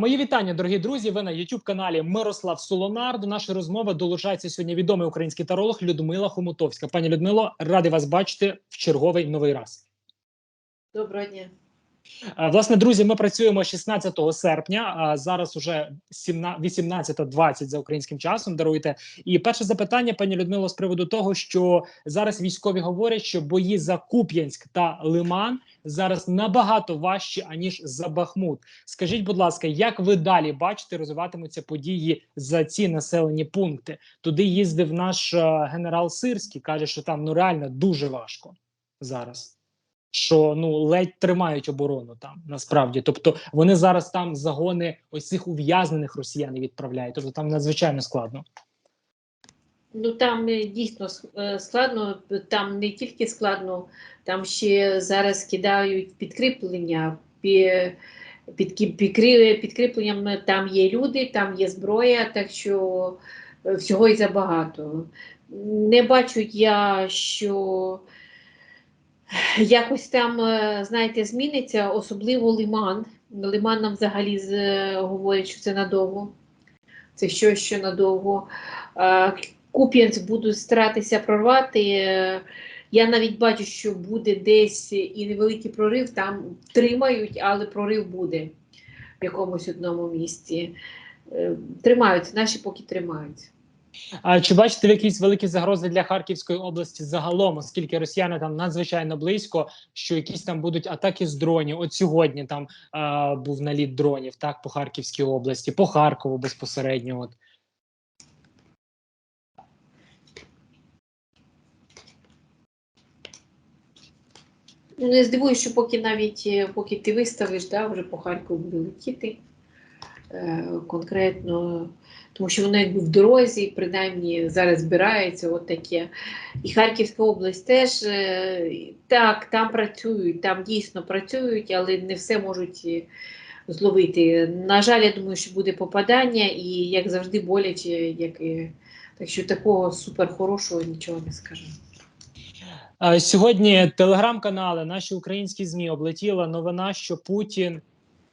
Мої вітання, дорогі друзі. Ви на youtube каналі Мирослав Солонар. До нашої розмови долучається сьогодні відомий український таролог Людмила Хомутовська. Пані Людмило, радий вас бачити в черговий новий раз. Доброго дня. Е, Власне, друзі, ми працюємо 16 серпня. А зараз уже 18.20 за українським часом. Даруйте. І перше запитання, пані Людмило, з приводу того, що зараз військові говорять, що бої за Куп'янськ та Лиман зараз набагато важчі аніж за Бахмут. Скажіть, будь ласка, як ви далі бачите, розвиватимуться події за ці населені пункти? Туди їздив наш е, генерал Сирський, каже, що там ну реально дуже важко зараз що ну ледь тримають оборону там насправді. Тобто вони зараз там загони ось цих ув'язнених росіян відправляють. Тобто там надзвичайно складно. Ну там е, дійсно е, складно, там не тільки складно, там ще зараз кидають підкріплення. Пі- Під, підкріпленням там є люди, там є зброя, так що е, всього і забагато. Не бачу я, що якось там, е, знаєте, зміниться, особливо Лиман. Лиман нам взагалі е, говорять, що це надовго. Це щось, що надовго. Е, Куп'янськ будуть старатися прорвати. Я навіть бачу, що буде десь і невеликий прорив, там тримають, але прорив буде в якомусь одному місці. Тримаються, наші поки тримаються. А чи бачите ви якісь великі загрози для Харківської області загалом, оскільки росіяни там надзвичайно близько, що якісь там будуть атаки з дронів? От сьогодні там а, був наліт дронів, так по Харківській області, по Харкову безпосередньо. От Ну, не здивуюсь, що поки навіть е, поки ти виставиш, да, вже по Харкову буде летіти е, конкретно, тому що воно якби в дорозі, принаймні зараз збирається от таке. І Харківська область теж е, так, там працюють, там дійсно працюють, але не все можуть е, зловити. На жаль, я думаю, що буде попадання, і як завжди боляче, як і, так що такого супер хорошого нічого не скажу. Сьогодні телеграм-канали, наші українські змі облетіла новина, що Путін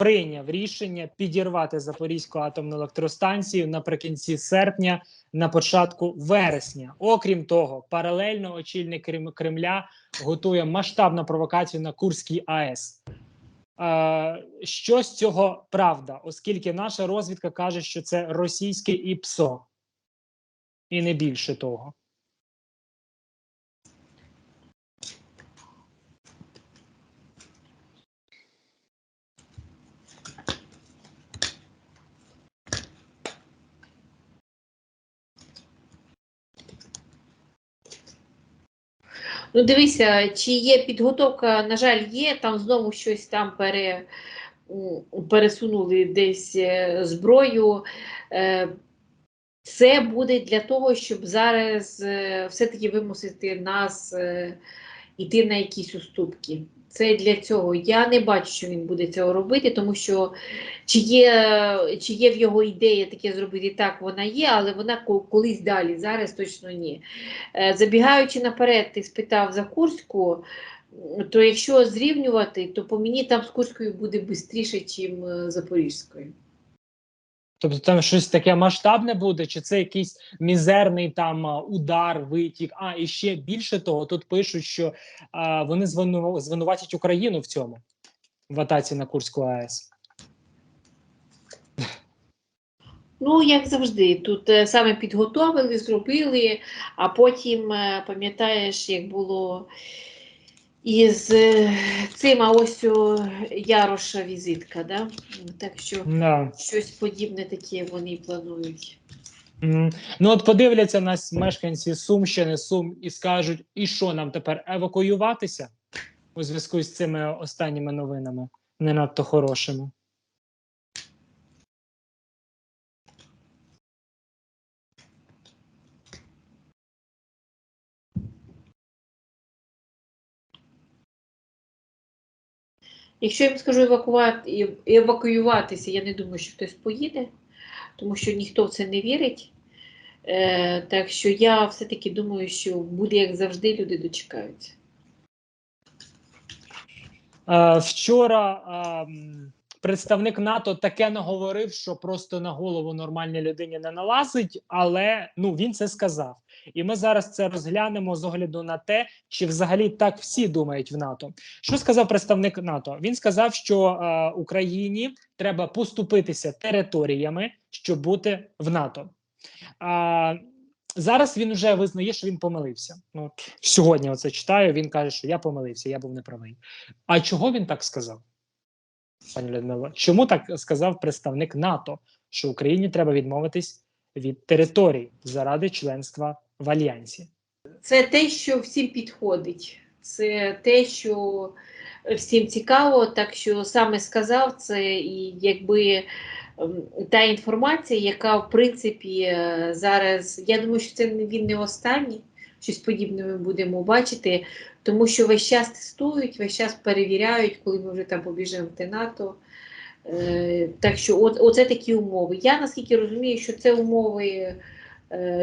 прийняв рішення підірвати Запорізьку атомну електростанцію наприкінці серпня, на початку вересня. Окрім того, паралельно очільник Кремля готує масштабну провокацію на Курській АЕС. Е, Що з цього правда, оскільки наша розвідка каже, що це російське ІПСО, і не більше того. Ну, дивися, чи є підготовка, на жаль, є, там знову щось там пере, пересунули десь е, зброю. Е, Це буде для того, щоб зараз е, все-таки вимусити нас йти на якісь уступки. Це для цього. Я не бачу, що він буде цього робити, тому що чи є, чи є в його ідея таке зробити так, вона є, але вона колись далі, зараз точно ні. Е, Забігаючи наперед, ти спитав за Курську, то якщо зрівнювати, то по мені там з Курською буде швидше, ніж Запорізькою. Тобто там щось таке масштабне буде, чи це якийсь мізерний там удар, витік? А і ще більше того, тут пишуть, що а, вони звину, звинуватять Україну в цьому в атаці на Курську АЕС. Ну, як завжди, тут е, саме підготовили, зробили, а потім, е, пам'ятаєш, як було із е, цим, а ось Яроша візитка, да? так що Да. щось подібне таке вони планують. Ну от подивляться нас мешканці Сумщини, Сум і скажуть, і що нам тепер евакуюватися у зв'язку з цими останніми новинами, не надто хорошими. Якщо я їм скажу евакувати, евакуюватися, я не думаю, що хтось поїде, тому що ніхто в це не вірить. Е, так що я все-таки думаю, що буде як завжди, люди дочекаються. Е, вчора представник НАТО таке наговорив, що просто на голову нормальній людині не налазить, але ну він це сказав. І ми зараз це розглянемо з огляду на те, чи взагалі так всі думають в НАТО. Що сказав представник НАТО? Він сказав, що е, Україні треба поступитися територіями, щоб бути в НАТО. А, зараз він вже визнає, що він помилився. Ну, сьогодні оце читаю. Він каже, що я помилився, я був неправий. А чого він так сказав? Пані Людмила, чому так сказав представник НАТО, що Україні треба відмовитись від територій заради членства в альянсі? Це те, що всім підходить. Це те, що всім цікаво, так що саме сказав це, і якби ем, та інформація, яка в принципі е, зараз, я думаю, що це він не останній, щось подібне ми будемо бачити, тому що весь час тестують, весь час перевіряють, коли ми вже там побіжимо в НАТО. Е, Так що, от, оце такі умови. Я наскільки розумію, що це умови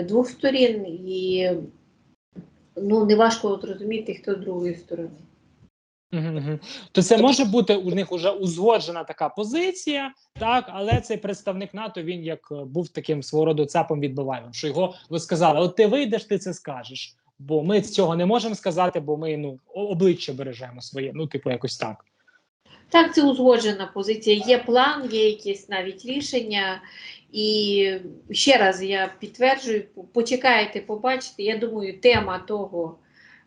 двох сторін, і ну, неважко от розуміти, хто з другої сторони. То це може бути у них уже узгоджена така позиція, так але цей представник НАТО він як е, був таким свого роду цапом відбиваєм, що його ви сказали: от ти вийдеш, ти це скажеш. Бо ми цього не можемо сказати, бо ми ну обличчя бережемо своє. Ну, типу, якось так. Так, це узгоджена позиція. Є план, є якісь навіть рішення. І ще раз я підтверджую, по- почекайте, побачите. Я думаю, тема того,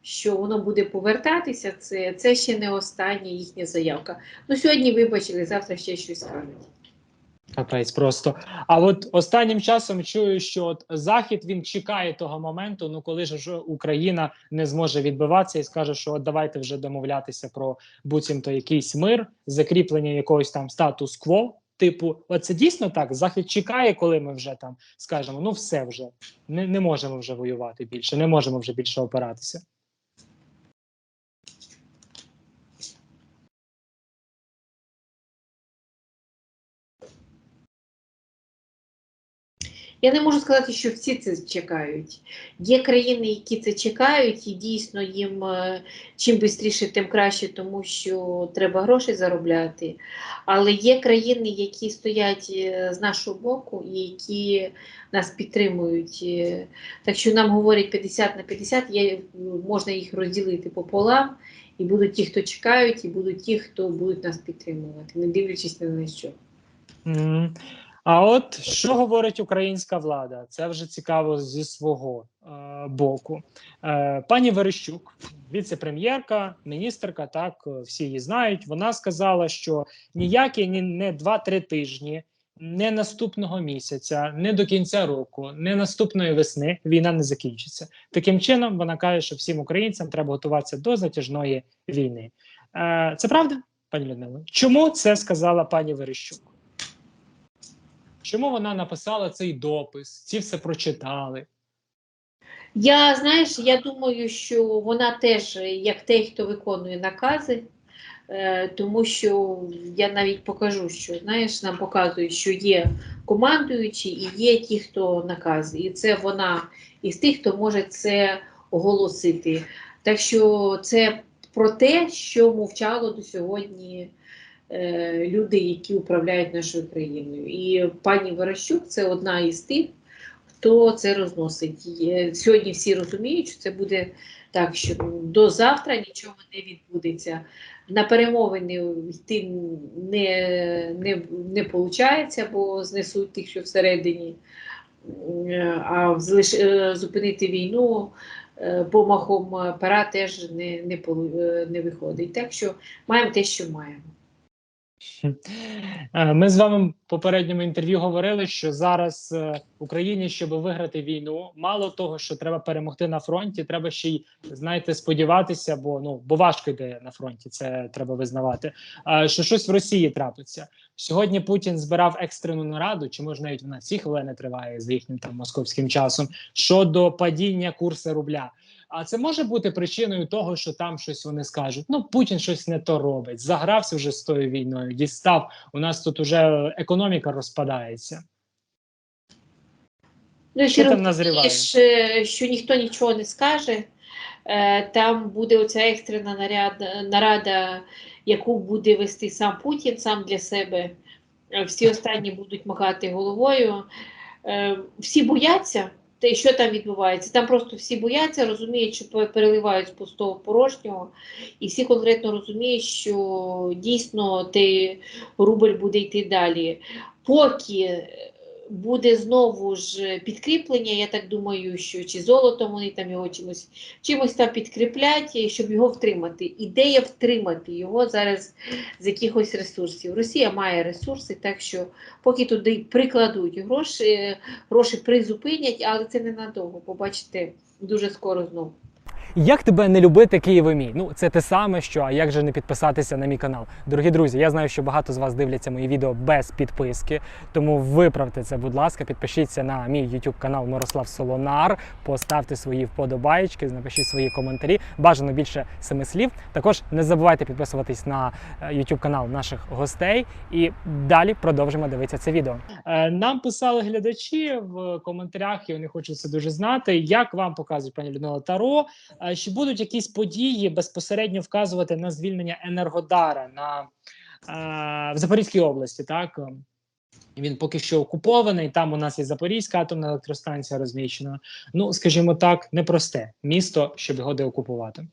що воно буде повертатися, це, це ще не остання їхня заявка. Ну, сьогодні вибачили, завтра ще щось скажуть. Капець просто. А от останнім часом чую, що от Захід він чекає того моменту, ну коли ж Україна не зможе відбиватися і скаже, що от давайте вже домовлятися про буцімто якийсь мир, закріплення якогось там статус-кво. Типу, оце дійсно так. Захід чекає, коли ми вже там скажемо: ну все вже не, не можемо вже воювати більше, не можемо вже більше опиратися. Я не можу сказати, що всі це чекають. Є країни, які це чекають, і дійсно їм е, чим швидше, тим краще, тому що треба гроші заробляти. Але є країни, які стоять е, з нашого боку і які нас підтримують. Е, Так що нам говорять 50 на 50, є, можна їх розділити пополам, і будуть ті, хто чекають, і будуть ті, хто будуть нас підтримувати, не дивлячись на що. Мгм. А от що говорить українська влада? Це вже цікаво зі свого е, боку. Е, пані Верещук, віце-прем'єрка, міністерка, так е, всі її знають. Вона сказала, що ніякі ні не 2-3 тижні, не наступного місяця, не до кінця року, не наступної весни війна не закінчиться. Таким чином, вона каже, що всім українцям треба готуватися до затяжної війни. Е, це правда, пані Людмила? Чому це сказала пані Верещук? Чому вона написала цей допис? Ці все прочитали. Я знаєш, я думаю, що вона теж як той, хто виконує накази, е, тому що я навіть покажу, що знаєш, нам показують, що є командуючі і є ті, хто наказує. І це вона із тих, хто може це оголосити. Так що це про те, що мовчало до сьогодні люди, які управляють нашою країною. І пані Верещук це одна із тих, хто це розносить. Сьогодні всі розуміють, що це буде так, що до завтра нічого не відбудеться. На перемовини йти не, не, не виходить, бо знесуть тих, що всередині. Е, А залиш- е, зупинити війну е, помахом пера теж не, не, е, не виходить. Так що маємо те, що маємо. Е, Ми з вами в попередньому інтерв'ю говорили, що зараз е, Україні, щоб виграти війну, мало того, що треба перемогти на фронті, треба ще й знаєте, сподіватися, бо ну бо важко йде на фронті. Це треба визнавати. е, Що щось в Росії трапиться. Сьогодні Путін збирав екстрену нараду, чи може навіть вона ці хвилини триває з їхнім там московським часом щодо падіння курсу рубля. А це може бути причиною того, що там щось вони скажуть. Ну Путін щось не то робить, загрався вже з тою війною. Дістав. У нас тут уже економіка розпадається. Ну, Що там назріває? е, що ніхто нічого не скаже. Е, Там буде оця екстрена наряд, нарада яку буде вести сам Путін сам для себе. Всі останні будуть махати головою. Е, Всі бояться, те, що там відбувається. Там просто всі бояться, розуміють, що переливають з пустого порожнього, і всі конкретно розуміють, що дійсно той рубль буде йти далі. Поки буде знову ж підкріплення, я так думаю, що чи золотом вони там його чимось, чимось там підкріплять, щоб його втримати. Ідея втримати його зараз з якихось ресурсів. Росія має ресурси, так що поки туди прикладуть гроші, гроші призупинять, але це ненадовго. Побачите дуже скоро знову. Як тебе не любити Києве мій? Ну це те саме, що а як же не підписатися на мій канал. Дорогі друзі, я знаю, що багато з вас дивляться мої відео без підписки, тому виправте це, будь ласка, підпишіться на мій YouTube канал Мирослав Солонар, поставте свої вподобайки, напишіть свої коментарі. Бажано більше семи слів. Також не забувайте підписуватись на е, YouTube канал наших гостей. І далі продовжимо дивитися це відео. Е, Нам писали глядачі в коментарях, і вони хочуть це дуже знати. Як вам показують пані Людмила Таро? Чи будуть якісь події безпосередньо вказувати на звільнення Енергодара на е, в Запорізькій області? Так він поки що окупований. Там у нас є Запорізька атомна електростанція розміщена. Ну, скажімо так, непросте місто, щоб його деокупувати.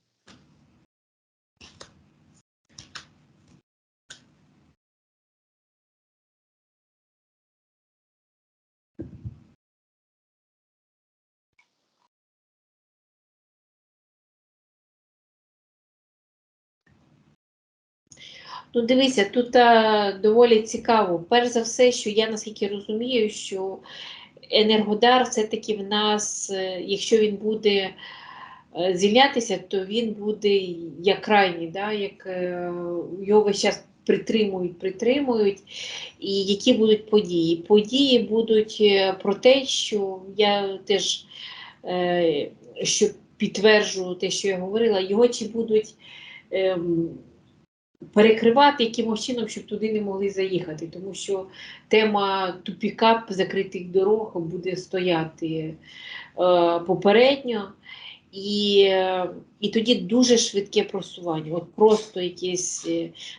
Ну, дивися, тут а, доволі цікаво. Перш за все, що я наскільки розумію, що Енергодар все-таки в нас, е, якщо він буде е, звільнятися, то він буде як крайній, да, як е, його весь час притримують, притримують. І які будуть події? Події будуть е, про те, що я теж е, що підтверджую те, що я говорила, його чи будуть. Перекривати якимось чином, щоб туди не могли заїхати, тому що тема тупіка закритих дорог буде стояти е, попередньо. І, і тоді дуже швидке просування. От просто якесь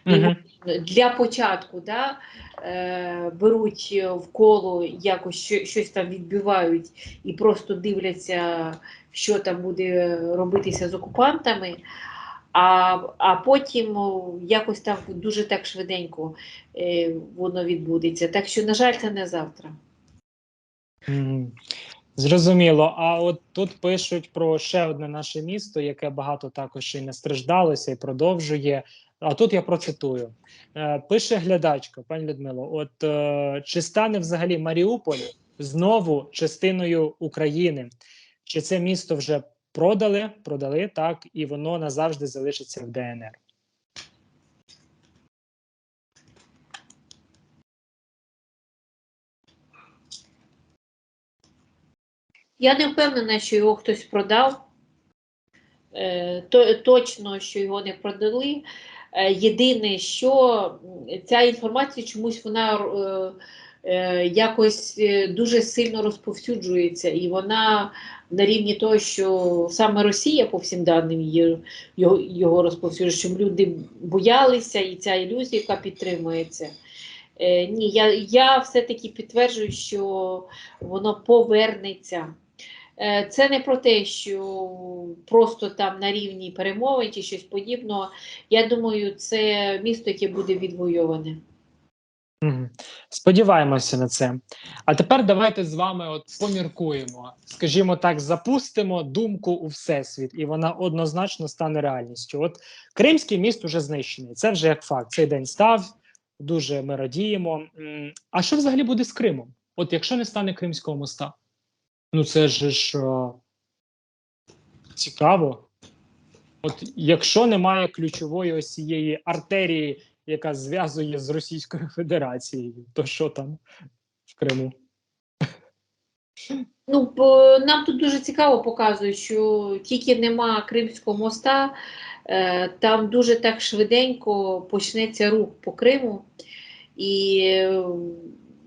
Мгм. для початку да, е, беруть в коло, якось що, щось там відбивають і просто дивляться, що там буде робитися з окупантами. А, а потім якось там дуже так швиденько е, воно відбудеться. Так що, на жаль, це не завтра. Зрозуміло. А от тут пишуть про ще одне наше місто, яке багато також і не страждалося і продовжує. А тут я процитую. Е, Пише глядачка, пані Людмило: от е, чи стане взагалі Маріуполь знову частиною України? Чи це місто вже продали, продали так, і воно назавжди залишиться в ДНР? Я не впевнена, що його хтось продав. Е, точно, що його не продали. Е, єдине, що ця інформація чомусь вона е, якось дуже сильно розповсюджується, і вона на рівні того, що саме Росія по всім даним її, його, його розповсюджує, щоб люди боялися, і ця ілюзія, яка підтримується. Е, ні, я, я все-таки підтверджую, що воно повернеться. Е, Це не про те, що просто там на рівні перемовин чи щось подібного. Я думаю, це місто, яке буде відвойоване. Сподіваємося на це. А тепер давайте з вами от поміркуємо. Скажімо так, запустимо думку у всесвіт, і вона однозначно стане реальністю. От Кримський міст уже знищений. Це вже як факт. Цей день став. Дуже ми радіємо. А що взагалі буде з Кримом? От якщо не стане Кримського моста? Ну це ж ж е, цікаво. От якщо немає ключової ось цієї артерії, яка зв'язує з Російською Федерацією, то що там в Криму? Ну, бо нам тут дуже цікаво показують, що тільки нема Кримського моста, е, там дуже так швиденько почнеться рух по Криму. І е,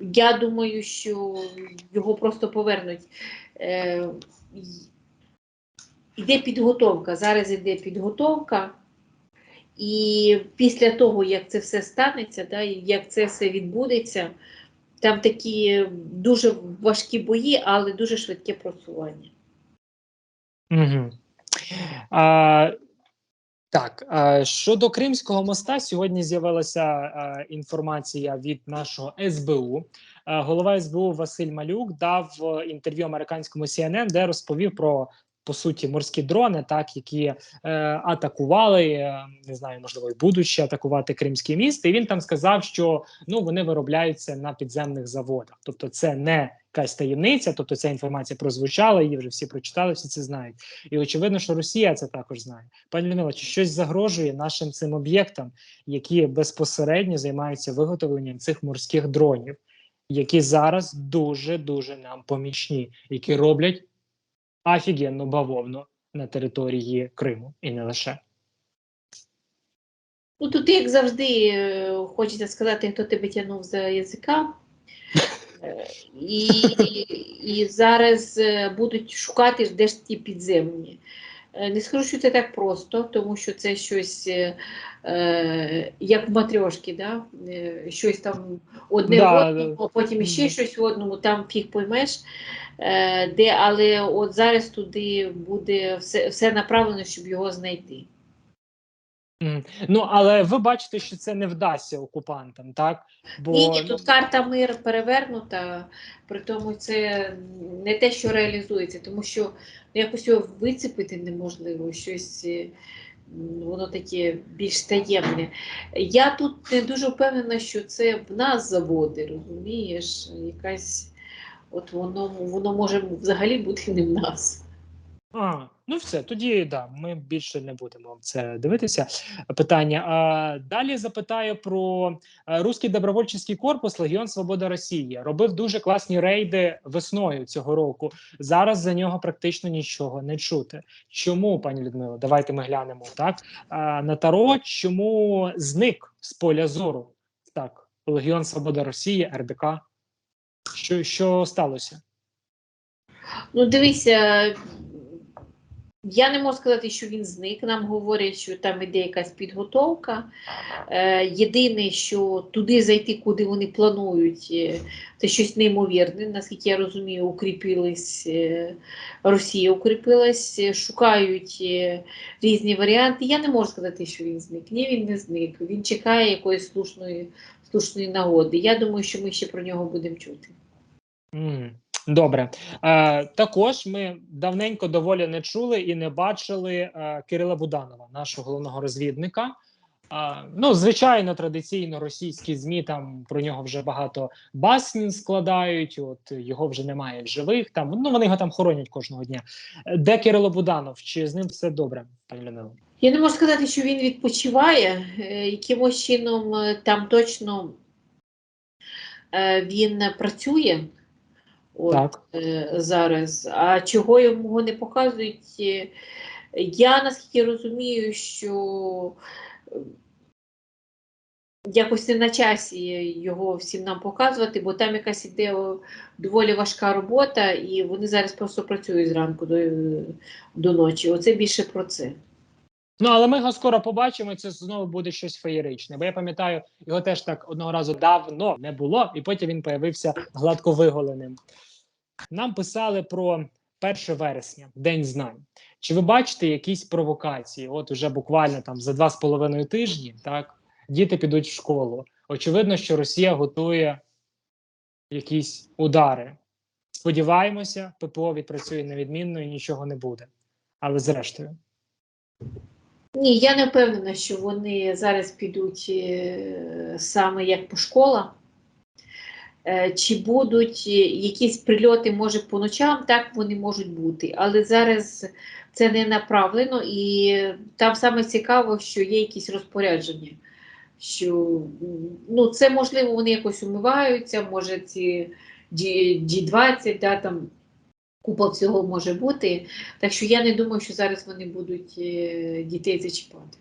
я думаю, що його просто повернуть. Е, Іде підготовка. Зараз іде підготовка. І після того, як це все станеться, да, як це все відбудеться, там такі дуже важкі бої, але дуже швидке просування. Угу. А, так, а, щодо Кримського моста, сьогодні з'явилася а, інформація від нашого СБУ. Голова СБУ Василь Малюк дав е, інтерв'ю американському CNN, де розповів про. По суті, морські дрони, так які е, атакували, е, не знаю, можливо, і будуть ще атакувати Кримський міст. І він там сказав, що ну вони виробляються на підземних заводах. Тобто, це не якась таємниця, тобто ця інформація прозвучала, її вже всі прочитали, всі це знають. І очевидно, що Росія це також знає. Пані Людмила, чи щось загрожує нашим цим об'єктам, які безпосередньо займаються виготовленням цих морських дронів, які зараз дуже дуже нам помічні, які роблять офігенну бавовну на території Криму і не лише. Ну, тут, як завжди, е, хочеться сказати, хто тебе тягнув за язика. Е, І, і зараз е, будуть шукати, де ж ті підземні. Не скажу, що це так просто, тому що це щось е, як в матрьошки, да? Щось там одне Да, в одному, а потім ще щось в одному, там фіг поймеш. Е, де, але от зараз туди буде все, все направлено, щоб його знайти. Ну але ви бачите, що це не вдасться окупантам, так? Бо Ні, ні, ну, тут карта мир перевернута, при тому це не те, що реалізується, тому що якось його вицепити неможливо, щось е, воно таке більш таємне. Я тут не дуже впевнена, що це в нас заводи, розумієш? Якась, от воно, воно може взагалі бути не в нас. А, ну все, тоді да, ми більше не будемо це дивитися. Питання. А, далі запитаю про а, Руський добровольчий корпус Легіон Свобода Росії. Робив дуже класні рейди весною цього року. Зараз за нього практично нічого не чути. Чому, пані Людмила? Давайте ми глянемо так. А, на таро, чому зник з поля зору? Так, Легіон Свобода Росії, РДК. Що, що сталося? Ну, дивися, я не можу сказати, що він зник. Нам говорять, що там іде якась підготовка. Е, єдине, що туди зайти, куди вони планують, е, це щось неймовірне. Наскільки я розумію, укріпилась е, Росія укріпилась, е, шукають е, різні варіанти. Я не можу сказати, що він зник. Ні, він не зник. Він чекає якоїсь слушної, слушної нагоди. Я думаю, що ми ще про нього будемо чути. Добре. Е, також ми давненько доволі не чули і не бачили е, Кирила Буданова, нашого головного розвідника. Е, ну, звичайно, традиційно російські ЗМІ там про нього вже багато баснін складають. От його вже немає в живих. Там ну вони його там хоронять кожного дня. Де Кирило Буданов? Чи з ним все добре, пані Людмила? Я не можу сказати, що він відпочиває. Е, Якимось чином е, там точно е, він працює от, Так. зараз. А чого йому не показують? Я наскільки розумію, що якось не на часі його всім нам показувати, бо там якась іде доволі важка робота, і вони зараз просто працюють зранку до, до ночі. Оце більше про це. Ну, але ми його скоро побачимо, і це знову буде щось феєричне. Бо я пам'ятаю, його теж так одного разу давно не було, і потім він появився гладко виголеним. Нам писали про 1 вересня, День знань. Чи ви бачите якісь провокації? От уже буквально там за два з половиною тижні, так, діти підуть в школу. Очевидно, що Росія готує якісь удари. Сподіваємося, ППО відпрацює невідмінно і нічого не буде. Але зрештою. Ні, я не впевнена, що вони зараз підуть е, саме як по школах. Е, Чи будуть е, якісь прильоти, може, по ночам, так вони можуть бути. Але зараз це не направлено, і там саме цікаво, що є якісь розпорядження. Що ну, це можливо, вони якось умиваються, може ці G- G20, да, там купа всього може бути. Так що я не думаю, що зараз вони будуть е, дітей зачіпати.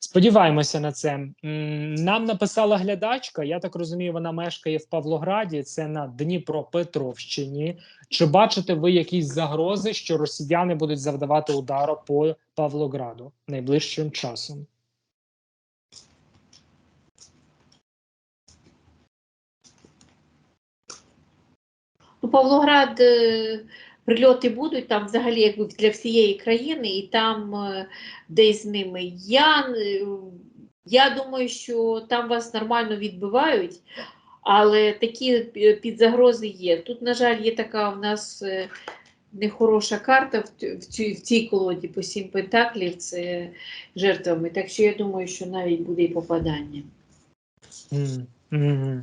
Сподіваємося на це. Нам написала глядачка. Я так розумію, вона мешкає в Павлограді. Це на Дніпропетровщині. Чи бачите ви якісь загрози, що росіяни будуть завдавати удару по Павлограду найближчим часом? Ну, Павлоград е, прильоти будуть там взагалі якби для всієї країни, і там е, десь з ними. Я, е, я думаю, що там вас нормально відбивають, але такі підзагрози є. Тут, на жаль, є така в нас нехороша карта в, цій, в цій колоді по сім пентаклів це жертвами. Так що я думаю, що навіть буде і попадання. М, мгм.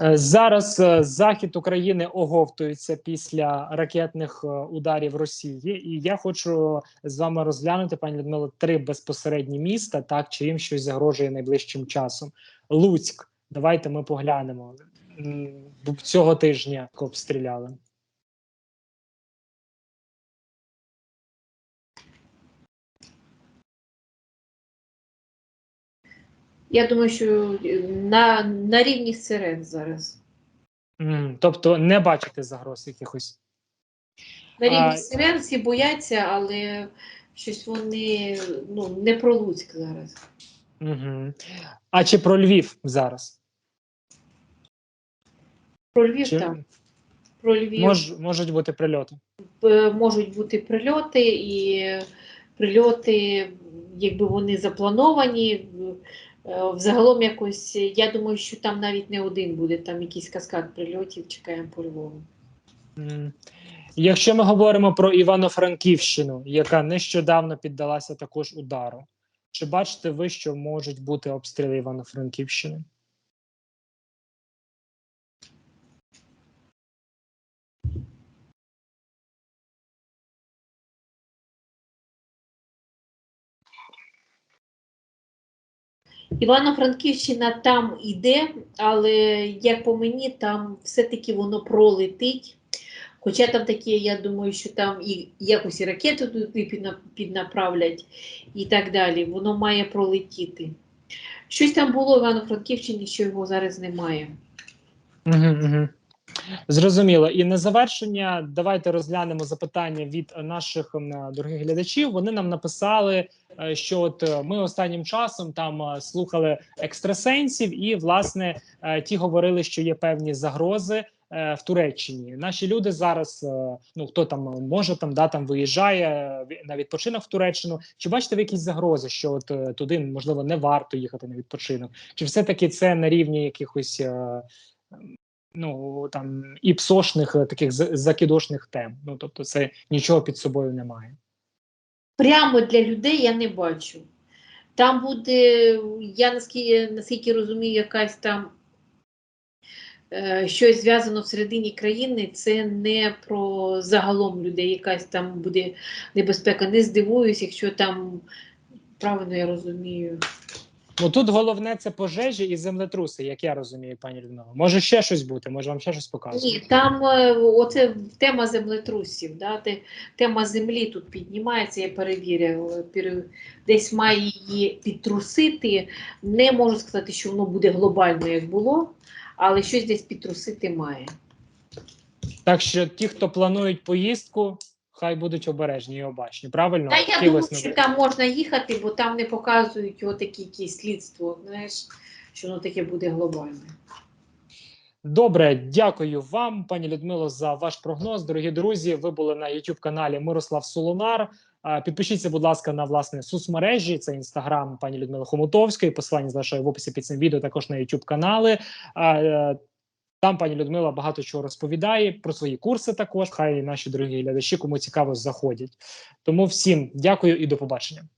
Е, Зараз е, захід України оговтується після ракетних е, ударів Росії, і я хочу з вами розглянути, пані Людмило, три безпосередні міста, так чи їм щось загрожує найближчим часом. Луцьк, давайте ми поглянемо. Цього тижня обстріляли. Я думаю, що е, на, на рівні сирен зараз. М, Тобто не бачите загроз якихось. На рівні А- сирен всі бояться, але щось вони ну, не про Луцьк зараз. Угу. А чи про Львів зараз? Про Львів Чи так. Про Львів мож, можуть бути прильоти? е, можуть бути прильоти, і прильоти, якби вони заплановані. Е, Взагалом якось, я думаю, що там навіть не один буде, там якийсь каскад прильотів чекаємо по Львову. Якщо ми говоримо про Івано-Франківщину, яка нещодавно піддалася також удару, чи бачите ви, що можуть бути обстріли Івано-Франківщини? Івано-Франківщина там іде, але як по мені, там все-таки воно пролетить. Хоча там такі, я думаю, що там і якось і ракети туди піднаправлять і так далі. Воно має пролетіти. Щось там було в Івано-Франківщині, що його зараз немає. Угу, угу. Зрозуміло. І на завершення давайте розглянемо запитання від наших дорогих глядачів. Вони нам написали, е, що от е, ми останнім часом там е, слухали екстрасенсів, і власне ті говорили, що є певні загрози. В Туреччині наші люди зараз, ну хто там може там да там виїжджає на відпочинок в Туреччину. Чи бачите ви якісь загрози, що от туди можливо не варто їхати на відпочинок? Чи все таки це на рівні якихось ну там і псошних е, таких за- закидошних тем. Ну тобто, це нічого під собою немає. Прямо для людей я не бачу. Там буде, я наскільки, наскільки розумію, якась там е, щось зв'язано всередині країни, це не про загалом людей, якась там буде небезпека. Не здивуюсь, якщо там правильно я розумію. Ну тут головне це пожежі і землетруси, як я розумію, пані Людмила. Може ще щось бути, може вам ще щось показувати. Ні, там е, оце тема землетрусів, да, тема землі тут піднімається, я перевіряю. пере- Десь має її підтрусити. Не можу сказати, що воно буде глобально, як було, але щось десь підтрусити має. Так що ті, хто планують поїздку, хай будуть обережні і обачні. Правильно? Та я думаю, що там можна їхати, бо там не показують отакі якісь слідство, знаєш, що воно таке буде глобальне. Добре, дякую вам, пані Людмило, за ваш прогноз. Дорогі друзі, ви були на youtube каналі Мирослав Солонар. Підпишіться, будь ласка, на власне соцмережі. Це інстаграм пані Людмили Хомутовської. Посилання залишаю в описі під цим відео. Також на youtube канали. Там пані Людмила багато чого розповідає про свої курси. Також хай наші дорогі глядачі, кому цікаво, заходять. Тому всім дякую і до побачення.